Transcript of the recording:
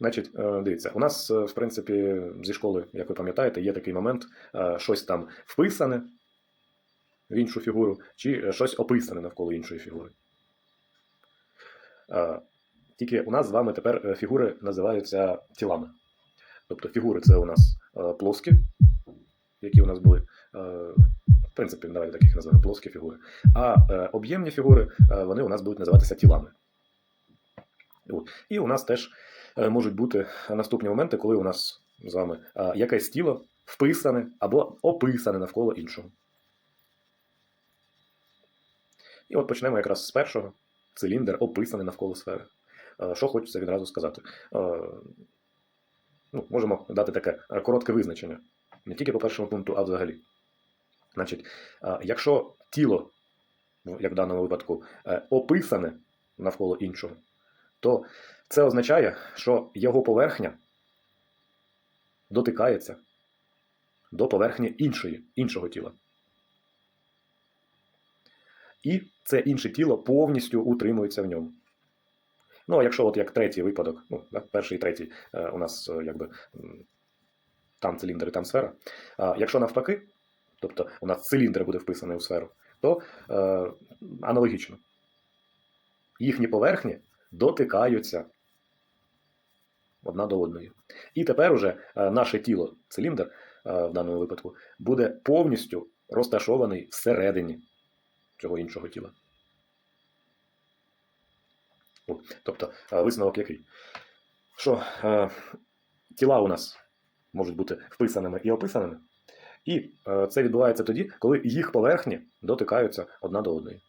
Значить, е, дивіться, у нас, е, в принципі, зі школи, як ви пам'ятаєте, є такий момент, е, щось там вписане в іншу фігуру, чи щось описане навколо іншої фігури. Тільки у нас з вами тепер фігури називаються тілами. Тобто фігури це у нас плоскі, які у нас були. В принципі, давайте таких називаємо плоскі фігури. А об'ємні фігури вони у нас будуть називатися тілами. От. І у нас теж е, можуть бути наступні моменти, коли у нас з вами е, якесь тіло вписане або описане навколо іншого. І от почнемо якраз з першого. Циліндр описаний навколо сфери. Е, Що хочеться відразу сказати? Ну, можемо дати таке коротке визначення. Не тільки по першому пункту, а взагалі. Значить, якщо тіло, як в даному випадку, описане навколо іншого, то це означає, що його поверхня дотикається до поверхні іншої, іншого тіла. І це інше тіло повністю утримується в ньому. Ну, а якщо от як третій випадок, ну, да, перший і третій, е, у нас е, якби там циліндр і там сфера. А якщо навпаки, тобто у нас циліндр буде вписаний у сферу, то е, аналогічно. Їхні поверхні дотикаються одна до одної. І тепер уже е, наше тіло, циліндр е, в даному випадку, буде повністю розташований всередині цього іншого тіла. Тобто е, висновок який? Що е, тіла у нас можуть бути вписаними і описаними, і е, це відбувається тоді, коли їх поверхні дотикаються одна до одної.